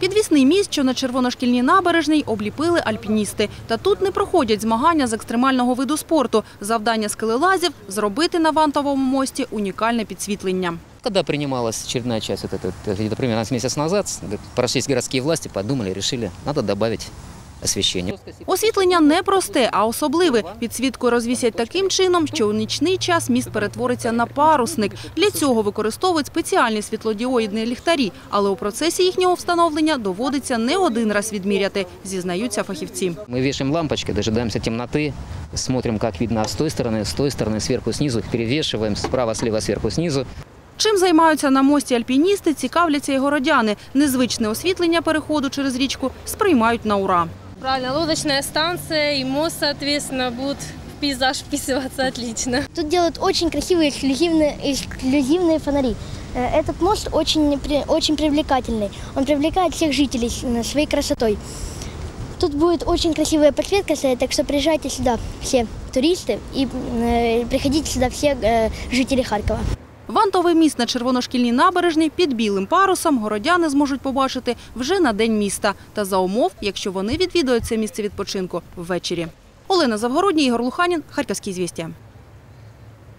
Підвісний міст, що на червоношкільній набережній, обліпили альпіністи. Та тут не проходять змагання з екстремального виду спорту. Завдання скелелазів – зробити на вантовому мості унікальне підсвітлення. Когда принималась очередная часть, вот это, это примерно месяц назад, прошлись городские власти, подумали, решили, надо добавить освещение. Освітлення не просте, а особливе. Підсвітку розвісять таким чином, що у нічний час міст перетвориться на парусник. Для цього використовують спеціальні світлодіоїдні ліхтарі, але у процесі їхнього встановлення доводиться не один раз відміряти, зізнаються фахівці. Мы вешаем лампочки, дожидаемся темноты, смотрим, как видно с той стороны, с той стороны, сверху, снизу, перевешиваем справа, слева, сверху, снизу. Чим займаються на мості альпіністи, цікавляться і городяни. Незвичне освітлення переходу через річку сприймають на ура. Правильно, лодочная станция и мост, соответственно, будут в пейзаж вписываться отлично. Тут делают очень красивые эксклюзивные, эксклюзивные фонари. Э, Этот мост очень, очень привлекательный. Он привлекает всех жителей своей красотой. Тут будет очень красивая подсветка так что приезжайте сюда все туристы и э, приходите сюда все э, жители Харькова. Вантовий міст на червоношкільній набережні під білим парусом городяни зможуть побачити вже на день міста та за умов, якщо вони відвідують це місце відпочинку ввечері. Олена Завгородній, Ігор Луханін, Харківські звістя.